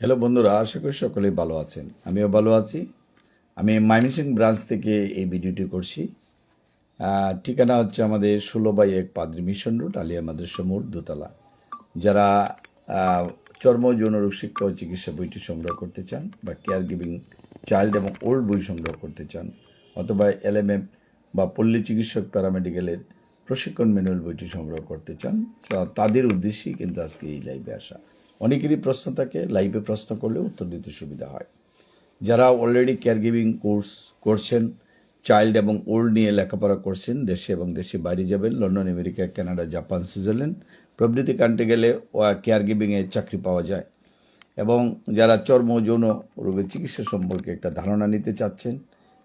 Hello বন্ধুরা, আশা করি সকলেই ভালো আছেন। আমিও ভালো আছি। আমি মাইমিসিং ব্রাঞ্চ থেকে এই ভিডিওটি করছি। ঠিকানা হচ্ছে আমাদের ষোলো বাই এক পাদ্রি মিশন রোড, আলিয়া মাদ্রাসা দোতলা। যারা চর্ম যৌন রোগ শিক্ষা ও চিকিৎসা বইটি সংগ্রহ করতে চান বা কেয়ার গিভিং চাইল্ড এবং ওল্ড বই সংগ্রহ করতে চান অথবা এলএমএম বা পল্লী চিকিৎসক প্যারামেডিক্যালের প্রশিক্ষণ ম্যানুয়াল বইটি সংগ্রহ করতে চান তাদের উদ্দেশ্যেই কিন্তু আজকে এই লাইভে আসা। অনেকেরই প্রশ্ন থাকে লাইভে প্রশ্ন করলে উত্তর দিতে সুবিধা হয়। যারা অলরেডি কেয়ার গিভিং কোর্স করছেন চাইল্ড এবং ওল্ড নিয়ে লেখাপড়া করছেন, দেশে এবং দেশে বাইরে যাবেন London America Canada Japan Switzerland প্রভৃতি কান্ট্রি গেলে কেয়ার গিভিংয়ে চাকরি পাওয়া যায়। এবং যারা চর্ম যৌন রোগের চিকিৎসা সম্পর্কে একটা ধারণা নিতে চাচ্ছেন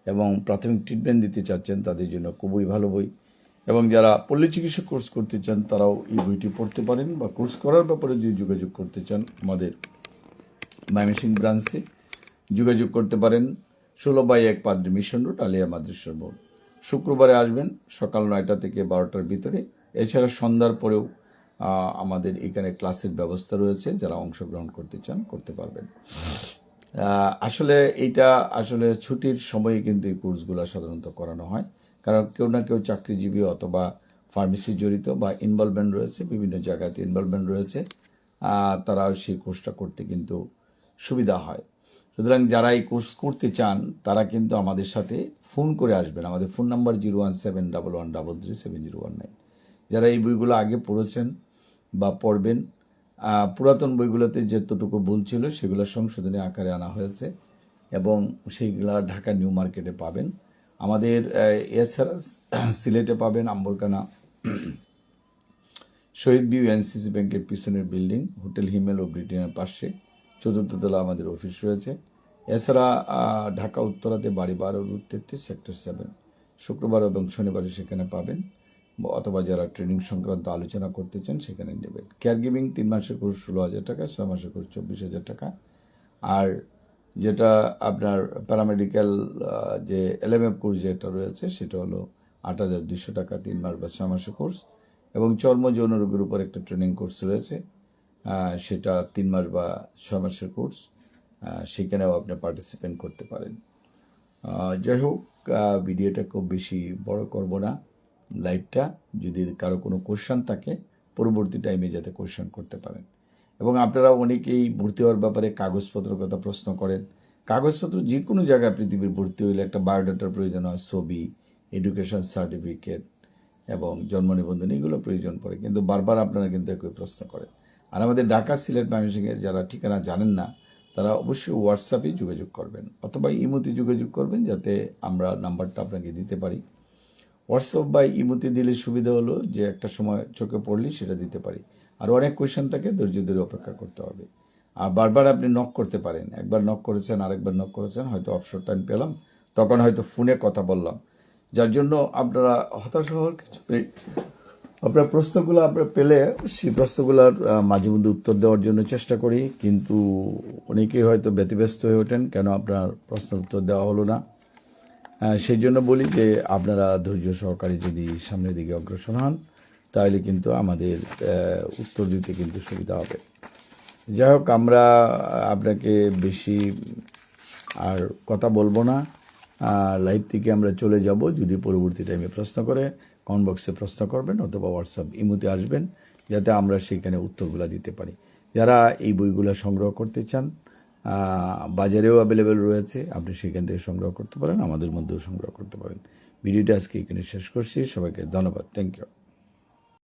এবং প্রাথমিক ট্রিটমেন্ট দিতে চাচ্ছেন, তাদের জন্য খুবই ভালো বই। এবং যারা পল্লী চিকিৎসা কোর্স করতে চান, তারাও এই বইটি পড়তে পারেন বা কোর্স করার ব্যাপারে যদি যোগাযোগ করতে চান, আমাদের ময়মনসিং ব্রাঞ্চে যোগাযোগ করতে পারেন। ষোলো বাই এক পাদ্রি mission road, Alia Madrasa board শুক্রবারে আসবেন, সকাল নয়টা থেকে বারোটার ভিতরে। এছাড়া সন্ধ্যার পরেও আমাদের এখানে ক্লাসের ব্যবস্থা রয়েছে, যারা অংশগ্রহণ করতে চান, করতে পারবেন। আসলে এইটা, আসলে ছুটির সময়ে কিন্তু এই কোর্সগুলো সাধারণত করানো হয়। কারণ কেউ না কেউ চাকরিজীবী অথবা ফার্মেসি জড়িত বা ইনভলভমেন্ট রয়েছে, বিভিন্ন জায়গাতে ইনভলভমেন্ট রয়েছে। তারা সেই কোর্সটা করতে কিন্তু সুবিধা হয়। সুতরাং যারা এই কোর্স করতে চান, তারা কিন্তু আমাদের সাথে ফোন করে আসবেন। আমাদের phone number zero one seven double one double three seven zero one nine যারা এই বইগুলো আগে পড়েছেন বা পড়বেন পুরাতন বইগুলোতে যতটুকু ভুল ছিল, সেগুলো সংশোধনী আকারে আনা হয়েছে এবং সেইগুলা ঢাকা নিউ মার্কেটে পাবেন। আমাদের এছাড়া সিলেটে পাবেন আম্বরকানা শহীদ ভিউ এনসিসি ব্যাংকের পিছনের বিল্ডিং, হোটেল হিমেল ও ব্রিটেনের পাশে, চতুর্থ তলা আমাদের অফিস রয়েছে। এছাড়া ঢাকা উত্তরাতে বাড়ি বারো, রুট তেত্রিশ, সেক্টর সেভেন। শুক্রবার এবং শনিবারে সেখানে পাবেন, অথবা যারা ট্রেনিং সংক্রান্ত আলোচনা করতে চান, সেখানে নেবেন। কেয়ার গিভিং তিন মাসের কোর্স ষোলো হাজার টাকা, ছয় মাসের কোর্স চব্বিশ হাজার টাকা। আর যেটা আপনার প্যারামেডিক্যাল যে এলএমএফ কোর্স যেটা রয়েছে, সেটা হলো আট হাজার দুশো টাকা তিন মাস বা ছয় মাসের কোর্স এবং চর্ম যৌন রোগের উপর একটা ট্রেনিং কোর্স রয়েছে সেটা তিন মাস বা ছয় মাসের কোর্স সেখানেও আপনি পার্টিসিপেন্ট করতে পারেন। যাই হোক ভিডিওটা খুব বেশি বড় করব না। লাইভটা যদি কারও কোনো কোশ্চান থাকে, পরবর্তী টাইমে যাতে কোশ্চান করতে পারেন। এবং আপনারা অনেকেই ভর্তি হওয়ার ব্যাপারে কাগজপত্র কথা প্রশ্ন করেন। কাগজপত্র যে কোনো জায়গায় পৃথিবীর ভর্তি হইলে একটা বায়োডাটার প্রয়োজন হয়, ছবি, এডুকেশন সার্টিফিকেট এবং জন্ম নিবন্ধন, এগুলো প্রয়োজন পড়ে। কিন্তু বারবার আপনারা কিন্তু একই প্রশ্ন করেন। আর আমাদের ঢাকা সিলেট ময়মনসিংহের যারা ঠিকানা জানেন না, তারা অবশ্যই হোয়াটসঅ্যাপে যোগাযোগ করবেন অথবা ইমোতে যোগাযোগ করবেন যাতে আমরা নাম্বারটা আপনাকে দিতে পারি। হোয়াটসঅ্যাপ বা ইমোতে দিলে সুবিধা হলো যে একটা সময় চোখে পড়লে সেটা দিতে পারি। আর অনেক কোয়েশ্চেন থাকে ধৈর্য ধরে অপেক্ষা করতে হবে। আর বারবার আপনি নক করতে পারেন। একবার নক করেছেন, আরেকবার নক করেছেন, হয়তো অবসর টাইম পেলাম, তখন হয়তো ফোনে কথা বললাম। যার জন্য আপনারা হতাশ হওয়ার কিছু আপনার প্রশ্নগুলো আমরা পেলে সেই প্রশ্নগুলোর মাঝে মধ্যে উত্তর দেওয়ার জন্য চেষ্টা করি, কিন্তু অনেকেই হয়তো ব্যতিব্যস্ত হয়ে ওঠেন, কেন আপনার প্রশ্ন উত্তর দেওয়া হলো না। সেই জন্য বলি যে আপনারা ধৈর্য সহকারে যদি সামনের দিকে অগ্রসর হন তাহলে কিন্তু আমাদের উত্তর দিতে কিন্তু সুবিধা হবে। যাই হোক আমরা আপনাকে বেশি আর কথা বলব না। লাইভ থেকে আমরা চলে যাব, যদি পরবর্তী টাইমে প্রশ্ন করে কমেন্ট বক্সে প্রশ্ন করবেন অথবা হোয়াটসঅ্যাপ ইমুতে আসবেন, যাতে আমরা সেখানে উত্তরগুলো দিতে পারি। যারা এই বইগুলো সংগ্রহ করতে চান বাজারেও অ্যাভেলেবেল রয়েছে, আপনি সেখান থেকে সংগ্রহ করতে পারেন, আমাদের মধ্যেও সংগ্রহ করতে পারেন। ভিডিওটা আজকে এখানে শেষ করছি, সবাইকে ধন্যবাদ। Thank you